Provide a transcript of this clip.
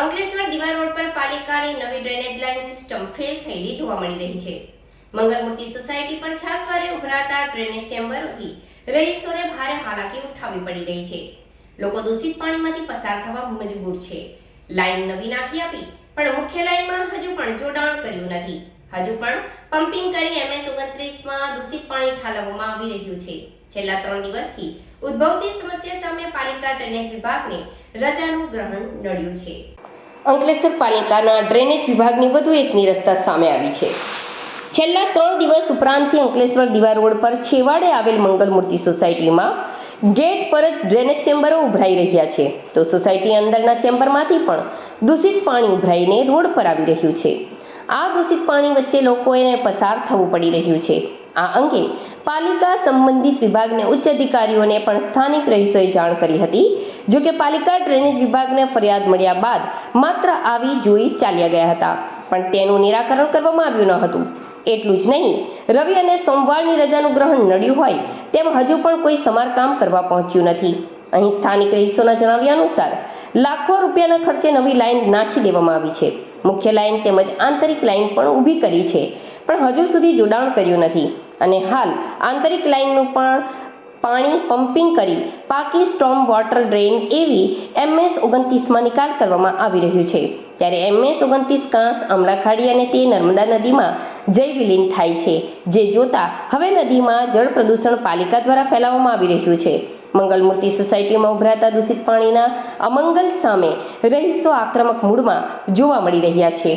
Ankleshwar દિવા road પર પાલિકાની નવી ડ્રેનેજ લાઇન સિસ્ટમ ફેલ થયેલી જોવા મળી રહી છે. મંગળમૂર્તિ સોસાયટી પર છાસવારે ઉભરાતા ડ્રેનેજ ચેમ્બરોથી રહીશોને ભારે હાલાકી ઉઠાવવી પડી રહી છે. લોકો દૂષિત પાણીમાંથી પસાર થવા મજબૂર છે. લાઇન નવી નાખી આપી, પણ મુખ્ય લાઇનમાં હજુ પણ જોડાણ કર્યું નથી. હજુ પણ પમ્પિંગ કરી એમએસ ઓગણત્રીસમાં દૂષિત પાણી ઠાલવવામાં આવી રહ્યું છે. છેલ્લા ત્રણ દિવસથી ઉદ્ભવતી સમસ્યા સામે પાલિકા ડ્રેનેજ વિભાગને રજાનું ગ્રહણ નડ્યું છે. અંકલેશ્વર પાલિકાના ડ્રેનેજ વિભાગની વધુ એક નિરસ્તા સામે આવી છે. છેલ્લા ત્રણ દિવસ ઉપરાંતથી અંકલેશ્વર દિવા રોડ પર છેવાડે આવેલ મંગલમૂર્તિ સોસાયટીમાં ગેટ પર જ ડ્રેનેજ ચેમ્બરો ઉભરાઈ રહ્યા છે. તો સોસાયટી અંદરના ચેમ્બરમાંથી પણ દૂષિત પાણી ઉભરાઈને રોડ પર આવી રહ્યું છે. આ દૂષિત પાણી વચ્ચે લોકોને પસાર થવું પડી રહ્યું છે. આ અંગે પાલિકા સંબંધિત વિભાગને ઉચ્ચ અધિકારીઓને પણ સ્થાનિક રહીશોએ જાણ કરી હતી જો કે પાલિકા ડ્રેનેજ વિભાગને ફરિયાદ મળ્યા બાદ માત્ર આવી જોઈ ચાલ્યા ગયા હતા. પણ તેનું નિરાકરણ કરવામાં આવ્યું ન હતું. એટલું જ નહીં, રવિ અને સોમવારની રજાનું ગ્રહણ નડ્યું હોય તેમ હજુ પણ કોઈ સમારકામ કરવા પહોંચ્યું નથી. અહીં સ્થાનિક રહીશોના જણાવ્યા અનુસાર, લાખો રૂપિયાના ખર્ચે નવી લાઇન નાખી દેવામાં આવી છે. મુખ્ય લાઇન તેમજ આંતરિક લાઇન પણ ઊભી કરી છે, પણ હજુ સુધી જોડાણ કર્યું નથી. અને હાલ આંતરિક લાઇનનું પણ પાણી પમ્પિંગ કરી પાકી સ્ટોમ વોટર ડ્રેન એવી એમએસ ઓગણત્રીસમાં નિકાલ કરવામાં આવી રહ્યું છે. ત્યારે એમએસ ઓગણત્રીસ કાંસ આમલાખાડી અને તે નર્મદા નદીમાં જય વિલીન થાય છે, જે જોતા હવે નદીમાં જળ પ્રદૂષણ પાલિકા દ્વારા ફેલાવવામાં આવી રહ્યું છે. મંગલમૂર્તિ સોસાયટીમાં ઉભરાતા દૂષિત પાણીના અમંગલ સામે રહીશો આક્રમક મૂડમાં જોવા મળી રહ્યા છે.